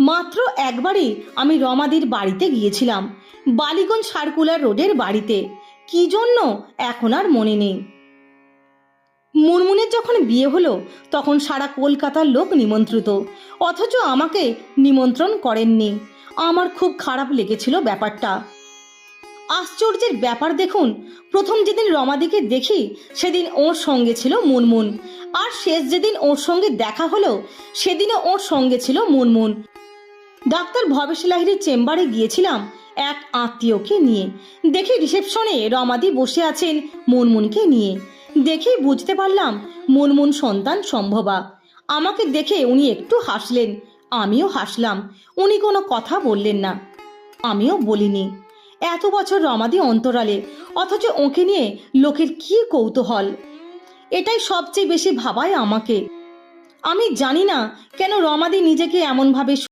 মাত্র একবারই আমি রমাদির বাড়িতে গিয়েছিলাম, বালিগঞ্জ সার্কুলার রোডের বাড়িতে। কি জন্য? এখন আর মনে নেই। মুনমুনের যখন বিয়ে হলো, তখন সারা কলকাতার লোক নিমন্ত্রিত। অথচ আমাকে নিমন্ত্রণ করেননি। আমার খুব খারাপ লেগেছিল ব্যাপারটা। আশ্চর্যের ব্যাপার দেখুন, প্রথম যেদিন রমাদিকে দেখি, সেদিন ওর সঙ্গে ছিল মুনমুন আর শেষ যেদিন ওর সঙ্গে দেখা হলো, সেদিনও ওর সঙ্গে ছিল মুনমুন ডাক্তার ভবেশ লাহিড়ির চেম্বারে গিয়েছিলাম এক আত্মীয়কে নিয়ে। দেখি রিসেপশনে রমাদি বসে আছেন মুনমুনকে নিয়ে। দেখেই বুঝতে পারলাম মুনমুন সন্তান সম্ভবা। আমাকে দেখে উনি একটু হাসলেন, আমিও হাসলাম। উনি কোনো কথা বললেন না। আমিও বলিনি। এত বছর রমাদি অন্তরালে, অথচ ওকে নিয়ে লোকের কি কৌতূহল? এটাই সবচেয়ে বেশি ভাবায় আমাকে। আমি জানি না কেন রমাদি নিজেকে এমনভাবে